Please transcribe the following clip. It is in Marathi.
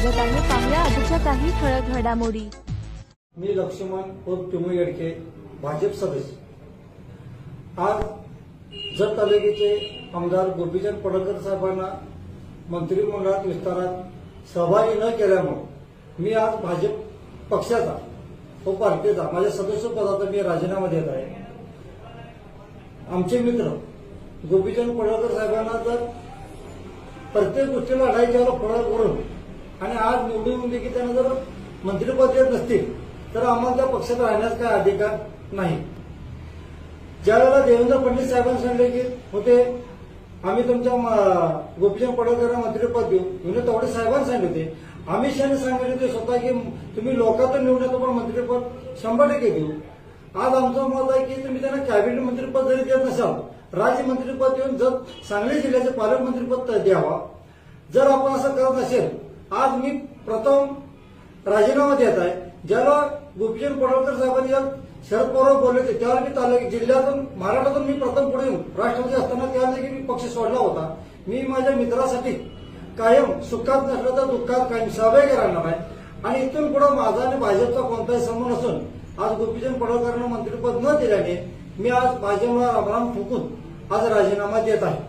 स्वागत आहे पाहुया आजच्या काही ठळक घडामोडी. मी लक्ष्मण उर्फ पिमू येडके भाजप सदस्य. आज जत तालुक्याचे आमदार गोपीचंद पडळकर साहेबांना मंत्रिमंडळात विस्तारात सहभागी न केल्यामुळे मी आज भाजप पक्षाचा व पार्टीचा माझ्या सदस्य पदाचा मी राजीनामा देत आहे. आमचे मित्र गोपीचंद पडळकर साहेबांना जर प्रत्येक गोष्टीला लढाईच्या फरक आज निवडून येऊन की त्यांना जर मंत्रिपद देत नसतील तर आम्हाला त्या पक्षात राहण्यास काय अधिकार नाही. ज्यावेळेला देवेंद्र फडणवीस साहेबांनी सांगितले की होते आम्ही तुमच्या गोपीचंद पडळकरांना मंत्रिपद देऊ. म्हणजे विनोद तावडे साहेबांनी सांगितले होते. अमित शहाने सांगितले होते स्वतः की तुम्ही लोकांतून निवडून पण मंत्रिपद शंभर टक्के देऊ. आज आमचं मत आहे की तुम्ही त्यांना कॅबिनेट मंत्रिपद जरी देत नसाल राज्यमंत्रीपद देऊन जर सांगली जिल्ह्याचे पालकमंत्रीपद द्यावा. जर आपण असं करत असेल आज मी प्रथम राजीनामा देत आहे. ज्याला गोपीचंद पडळकर साहेबांनी शरद पवार बोलले होते त्यावेळी मी तालुक्या जिल्ह्यातून महाराष्ट्रातून मी प्रथम पुढे येऊन राष्ट्रपती असताना त्यावेळी मी पक्ष सोडला होता. मी माझ्या मित्रासाठी कायम सुखात नसलं तर दुःखात कायम सहभागी राहणार आहे. आणि इथून पुढे माझा आणि भाजपचा कोणताही संबंध नसून आज गोपीचंद पडळकरांना मंत्रिपद न दिल्याने मी आज भाजपला रामराम फुकून आज राजीनामा देत आहे.